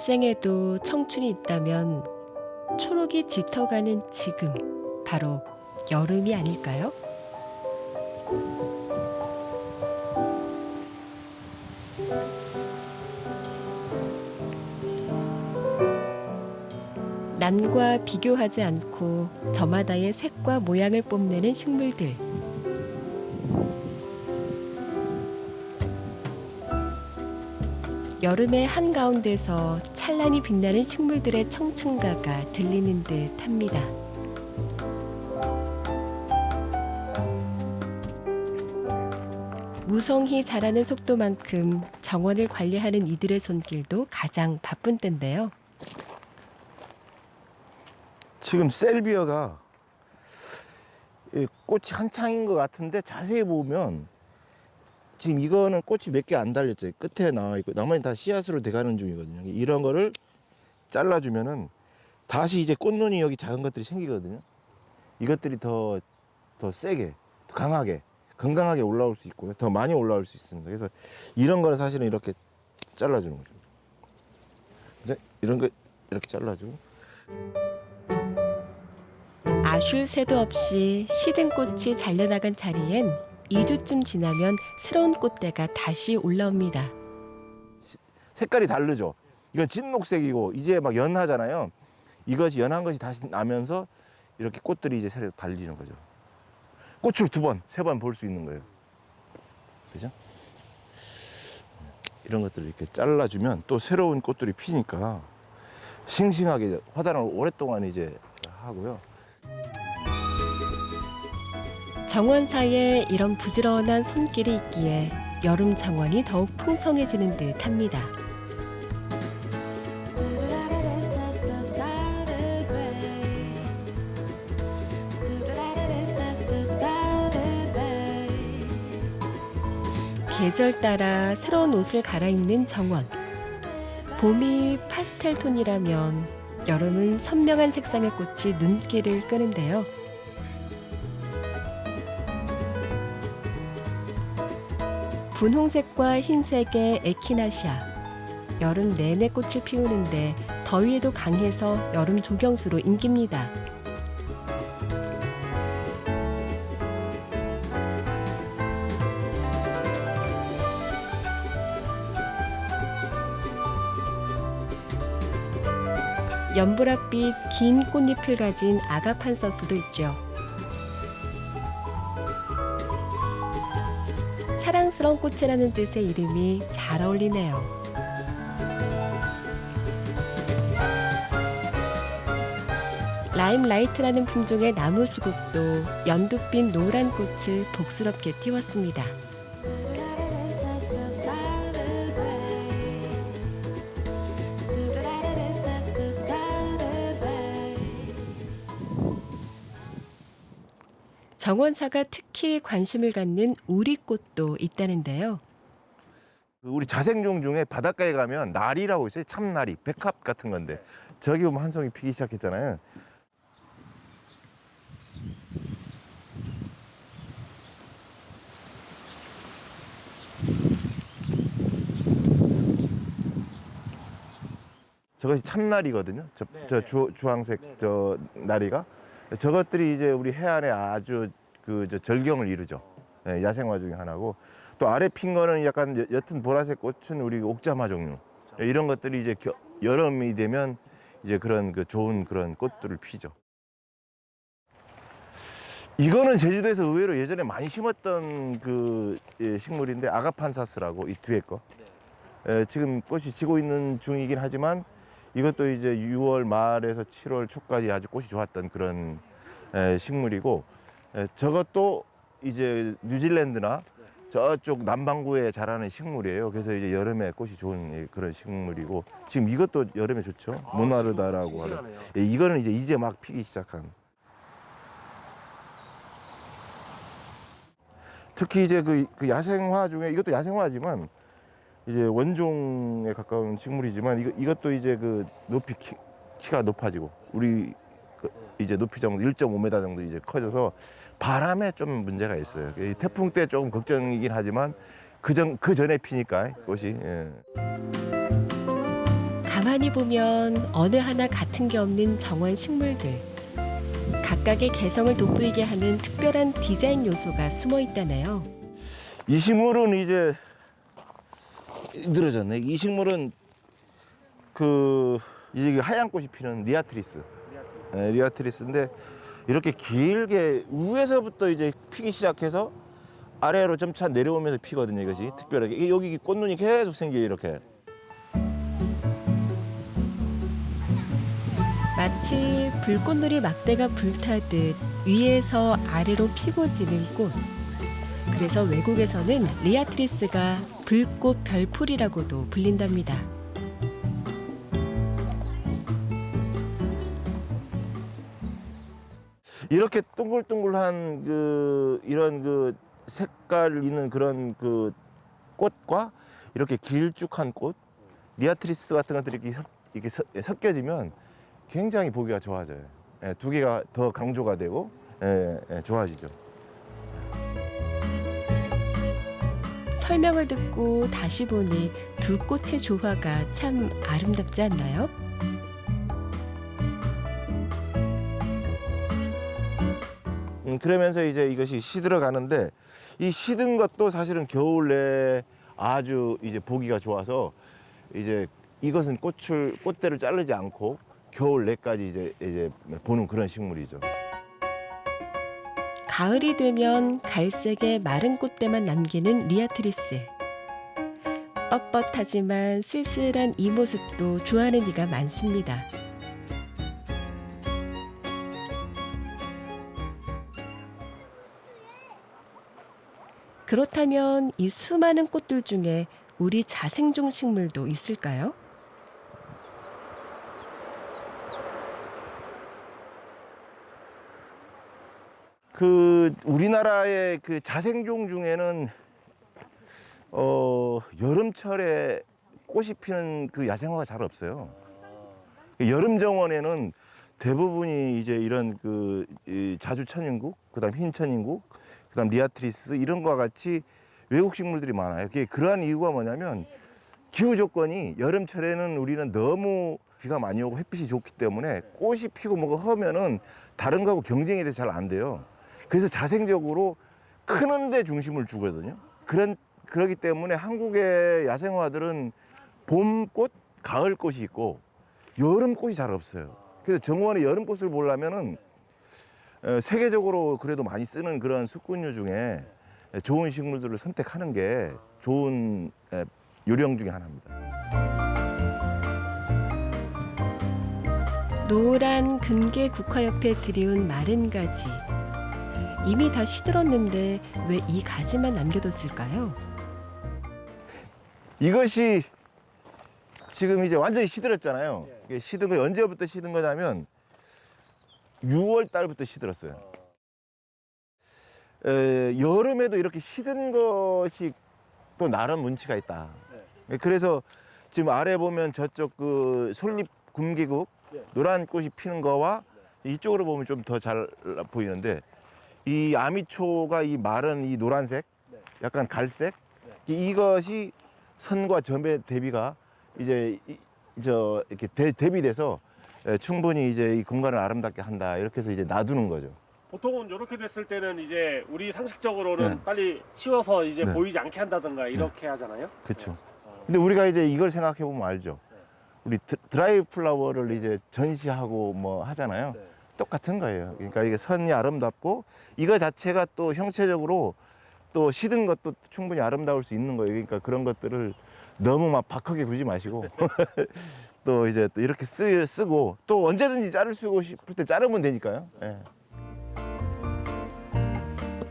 발생에도 청춘이 있다면 초록이 짙어가는 지금 바로 여름이 아닐까요? 남과 비교하지 않고 저마다의 색과 모양을 뽐내는 식물들. 여름의 한가운데서 찬란히 빛나는 식물들의 청춘가가 들리는 듯 합니다. 무성히 자라는 속도만큼 정원을 관리하는 이들의 손길도 가장 바쁜 때인데요. 지금 셀비어가 이 꽃이 한창인 것 같은데 자세히 보면 지금 이거는 꽃이 몇 개 안 달렸죠. 끝에 나와 있고 나머지 다 씨앗으로 돼가는 중이거든요. 이런 거를 잘라주면은 다시 이제 꽃눈이 여기 작은 것들이 생기거든요. 이것들이 더, 더 세게, 더 강하게, 건강하게 올라올 수 있고요. 더 많이 올라올 수 있습니다. 그래서 이런 거는 사실은 이렇게 잘라주는 거죠. 이제 이런 거 이렇게 잘라주고 아쉴 새도 없이 시든 꽃이 잘려나간 자리엔 2주쯤 지나면 새로운 꽃대가 다시 올라옵니다. 색깔이 다르죠. 이건 진녹색이고 이제 막 연하잖아요. 이것이 연한 것이 다시 나면서 이렇게 꽃들이 이제 새로 달리는 거죠. 꽃을 두 번, 세 번 볼 수 있는 거예요. 그죠? 이런 것들을 이렇게 잘라주면 또 새로운 꽃들이 피니까 싱싱하게 화단을 오랫동안 이제 하고요. 정원 사이에 이런 부지런한 손길이 있기에 여름 정원이 더욱 풍성해지는 듯 합니다. 계절 따라 새로운 옷을 갈아입는 정원. 봄이 파스텔 톤이라면 여름은 선명한 색상의 꽃이 눈길을 끄는데요. 분홍색과 흰색의 에키나시아. 여름 내내 꽃을 피우는데 더위에도 강해서 여름 조경수로 인기입니다. 연보랏빛 긴 꽃잎을 가진 아가판서스도 있죠. 사랑스러운 꽃이라는 뜻의 이름이 잘 어울리네요. 라임라이트라는 품종의 나무 수국도 연두빛 노란 꽃을 복스럽게 띄웠습니다. 정원사가 특히 관심을 갖는 우리꽃도 있다는데요. 그 우리 자생종 중에 바닷가에 가면 나리라고 있어요. 참나리, 백합 같은 건데 저기 보면 한 송이 피기 시작했잖아요. 저것이 참나리거든요. 저, 저 주, 주황색 저 나리가 저것들이 이제 우리 해안에 아주 그저 절경을 이루죠. 예, 야생화 중에 하나고 또 아래 핀 거는 약간 여- 옅은 보라색 꽃은 우리 옥자마 종류 예, 이런 것들이 이제 겨- 여름이 되면 이제 그런 그 좋은 그런 꽃들을 피죠. 이거는 제주도에서 의외로 예전에 많이 심었던 그 예, 식물인데 아가판사스라고 이 뒤에 거. 예, 지금 꽃이 지고 있는 중이긴 하지만 이것도 이제 6월 말에서 7월 초까지 아주 꽃이 좋았던 그런 예, 식물이고 예, 저것도 이제 뉴질랜드나 저쪽 남반구에 자라는 식물이에요. 그래서 이제 여름에 꽃이 좋은 예, 그런 식물이고 지금 이것도 여름에 좋죠. 모나르다라고 하는. 예, 이거는 이제 이제 막 피기 시작한. 특히 이제 그, 그 야생화 중에 이것도 야생화지만 이제 원종에 가까운 식물이지만 이거, 이것도 이제 그 높이 키, 키가 높아지고 우리 그 이제 높이 정도 1.5m 정도 이제 커져서 바람에 좀 문제가 있어요. 이 태풍 때 조금 걱정이긴 하지만 그전 그 전에 피니까 꽃이 예. 가만히 가만히 보면 어느 하나 같은 게 없는 정원 식물들. 각각의 개성을 돋보이게 하는 특별한 디자인 요소가 숨어 있다네요. 이 식물은 이제 늘어졌네. 이 식물은 그 이제 그 하얀 꽃이 피는 리아트리스. 예, 리아트리스인데 이렇게 길게 위에서부터 이제 피기 시작해서 아래로 점차 내려오면서 피거든요. 이것이 특별하게 여기 꽃눈이 계속 생겨요. 이렇게. 마치 불꽃놀이 막대가 불타듯 위에서 아래로 피고 지는 꽃. 그래서 외국에서는 리아트리스가 불꽃 별풀이라고도 불린답니다. 이렇게 동글동글한 그 이런 그 색깔 있는 그런 그 꽃과 이렇게 길쭉한 꽃 리아트리스 같은 것들이 이렇게, 섞- 섞여지면 굉장히 보기가 좋아져요. 예, 두 개가 더 강조가 되고 예, 예, 좋아지죠. 설명을 듣고 다시 보니 두 꽃의 조화가 참 아름답지 않나요? 음, 그러면서 이제 이것이 시들어 가는데 이 시든 것도 사실은 겨울 내에 아주 이제 보기가 좋아서 이제 이것은 꽃을 꽃대를 자르지 않고 겨울 내까지 이제 이제 보는 그런 식물이죠. 가을이 되면 갈색의 마른 꽃대만 남기는 리아트리스. 뻣뻣하지만 쓸쓸한 이 모습도 좋아하는 이가 많습니다. 그렇다면 이 수많은 꽃들 중에 우리 자생종 식물도 있을까요? 그 우리나라의 그 자생종 중에는 어 여름철에 꽃이 피는 그 야생화가 잘 없어요. 여름 정원에는 대부분이 이제 이런 그이 자주 천인국, 그다음 흰 천인국, 그다음 리아트리스 이런 거와 같이 외국 식물들이 많아요. 그게 그러한 이유가 뭐냐면 기후 조건이 여름철에는 우리는 너무 비가 많이 오고 햇빛이 좋기 때문에 꽃이 피고 뭐가 하면은 다른 거하고 경쟁이 돼서 잘안 돼요. 그래서 자생적으로 크는 데 중심을 주거든요. 그런 그렇기 때문에 한국의 야생화들은 봄꽃, 가을꽃이 있고 여름꽃이 잘 없어요. 그래서 정원에 여름꽃을 보려면은 어, 세계적으로 그래도 많이 쓰는 그런 숙군류 중에 좋은 식물들을 선택하는 게 좋은 에, 요령 중에 하나입니다. 노란 금계 국화 옆에 들이운 마른 가지. 이미 다 시들었는데 왜 이 가지만 남겨뒀을까요? 이것이 지금 이제 완전히 시들었잖아요. 이게 시든 거 언제부터 시든 거냐면 6월 달부터 시들었어요. 에, 여름에도 이렇게 시든 것이 또 나름 운치가 있다. 그래서 지금 아래 보면 저쪽 그 솔잎 굶기국 네. 노란 꽃이 피는 거와 이쪽으로 보면 좀 더 잘 보이는데 이 아미초가 이 마른 이 노란색, 네. 약간 갈색 이- 이것이 선과 점의 대비가 이제 이- 저 이렇게 대, 대비돼서 예, 충분히 이제 이 공간을 아름답게 한다 이렇게 해서 이제 놔두는 거죠. 보통은 이렇게 됐을 때는 이제 우리 상식적으로는 네. 빨리 치워서 이제 네. 보이지 않게 한다든가 이렇게 하잖아요. 그렇죠. 어, 근데 우리가 이제 이걸 생각해 보면 알죠. 네. 우리 드- 드라이 플라워를 이제 전시하고 뭐 하잖아요. 네. 똑같은 거예요. 그러니까 이게 선이 아름답고 이거 자체가 또 형체적으로 또 시든 것도 충분히 아름다울 수 있는 거예요. 그러니까 그런 것들을 너무 막 박하게 굴지 마시고 또 이제 또 이렇게 쓰, 쓰고 또 언제든지 자를 쓰고 싶을 때 자르면 되니까요. 예.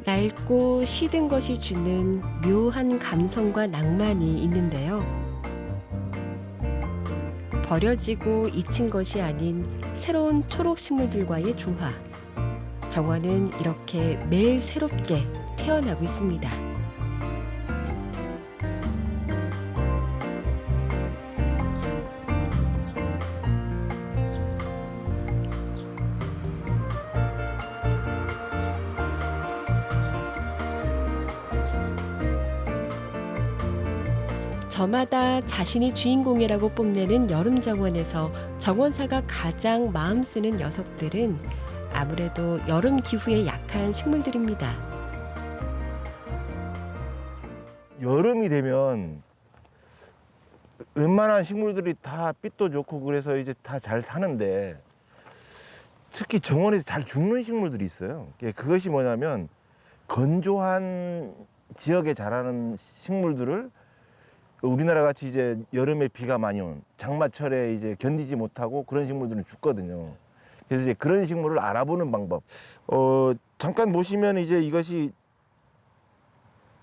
낡고 시든 것이 주는 묘한 감성과 낭만이 있는데요. 버려지고 잊힌 것이 아닌 새로운 초록 식물들과의 조화. 정원은 이렇게 매일 새롭게 태어나고 있습니다. 저마다 자신이 주인공이라고 뽐내는 여름 정원에서 정원사가 가장 마음 쓰는 녀석들은 아무래도 여름 기후에 약한 식물들입니다. 여름이 되면 웬만한 식물들이 다 빛도 좋고 그래서 이제 다 잘 사는데 특히 정원에서 잘 죽는 식물들이 있어요. 예, 그것이 뭐냐면 건조한 지역에 자라는 식물들을 우리나라 같이 이제 여름에 비가 많이 온 장마철에 이제 견디지 못하고 그런 식물들은 죽거든요. 그래서 이제 그런 식물을 알아보는 방법. 어, 잠깐 보시면 이제 이것이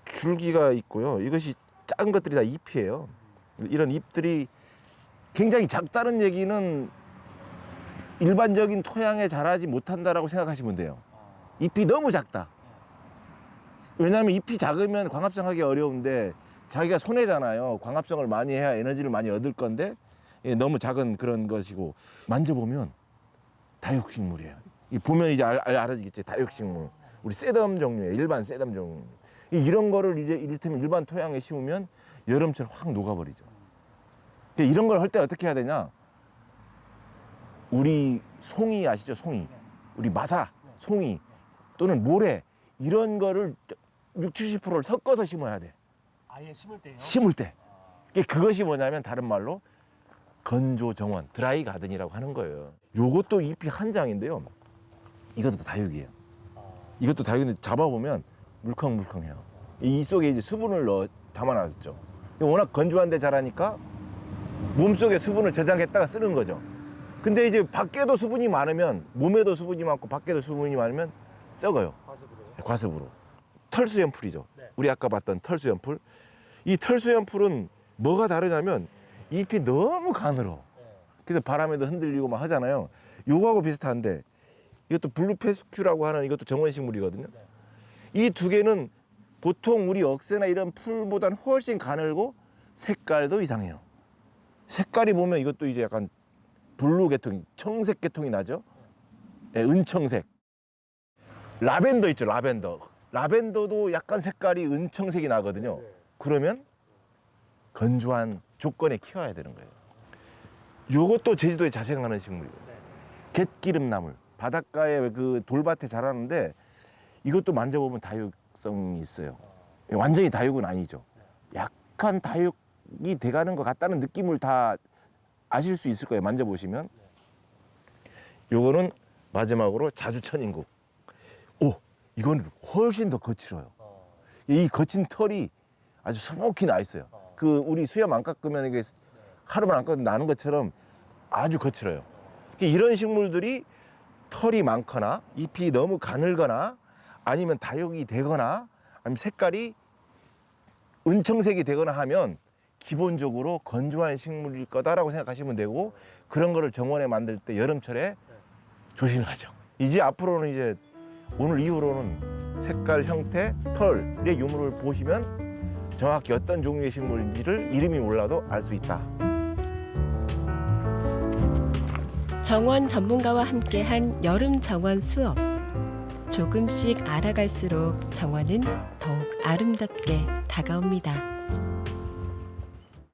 줄기가 있고요. 이것이 작은 것들이 다 잎이에요. 이런 잎들이 굉장히 작다는 얘기는 일반적인 토양에 자라지 못한다라고 생각하시면 돼요. 잎이 너무 작다. 왜냐하면 잎이 작으면 광합성하기 어려운데 자기가 손해잖아요. 광합성을 많이 해야 에너지를 많이 얻을 건데 예, 너무 작은 그런 것이고 만져보면 다육식물이에요. 이 보면 이제 알, 알, 알아지겠죠. 다육식물. 우리 쇠덤 종류예요. 일반 쇠덤 종류. 이- 이런 거를 이제 이를테면 일반 토양에 심으면 여름철 확 녹아버리죠. 근데 이런 걸 할 때 어떻게 해야 되냐? 우리 송이 아시죠? 송이. 우리 마사, 송이 또는 모래 이런 거를 6, 70%를 섞어서 심어야 돼. 아예 심을 때요. 심을 때. 그것이 뭐냐면 다른 말로 건조 정원, 드라이 가든이라고 하는 거예요. 요것도 잎이 한 장인데요. 이것도 다육이에요. 이것도 다육인데 잡아보면 물컹물컹해요. 이 속에 이제 수분을 넣어 담아놨죠. 워낙 건조한 데 자라니까 몸속에 수분을 저장했다가 쓰는 거죠. 근데 이제 밖에도 수분이 많으면 몸에도 수분이 많고 밖에도 수분이 많으면 썩어요. 과습으로요. 과습으로. 털수연풀이죠. 네. 우리 아까 봤던 털수연풀. 이 털수연풀은 뭐가 다르냐면 잎이 너무 가늘어. 네. 그래서 바람에도 흔들리고 막 하잖아요. 요거하고 비슷한데 이것도 블루페스큐라고 하는 이것도 정원식물이거든요. 네. 이두 개는 보통 우리 억새나 이런 풀보다는 훨씬 가늘고 색깔도 이상해요. 색깔이 보면 이것도 이제 약간 블루 계통이 청색 계통이 나죠. 예, 은청색. 라벤더 있죠, 라벤더. 라벤더도 약간 색깔이 은청색이 나거든요. 네. 그러면 건조한 조건에 키워야 되는 거예요. 요것도 제주도에 자생하는 식물이에요. 갯기름나물. 바닷가에 그 돌밭에 자라는데 이것도 만져보면 다육성이 있어요. 완전히 다육은 아니죠. 약간 다육이 돼가는 것 같다는 느낌을 다 아실 수 있을 거예요. 만져보시면. 요거는 마지막으로 자주천인국. 오, 이건 훨씬 더 거칠어요. 어. 이 거친 털이 아주 수북히 나 있어요. 그 우리 수염 안 깎으면 이게 하루만 안 깎으면 나는 것처럼 아주 거칠어요. 이런 식물들이 털이 많거나 잎이 너무 가늘거나 아니면 다육이 되거나 아니면 색깔이 은청색이 되거나 하면 기본적으로 건조한 식물일 거다라고 생각하시면 되고 그런 거를 정원에 만들 때 여름철에 조심하죠. 이제 앞으로는 이제 오늘 이후로는 색깔, 형태, 털의 유무를 보시면 정확히 어떤 종류의 식물인지를 이름이 몰라도 알 수 있다. 정원 전문가와 함께한 여름 정원 수업. 조금씩 알아갈수록 정원은 더욱 아름답게 다가옵니다.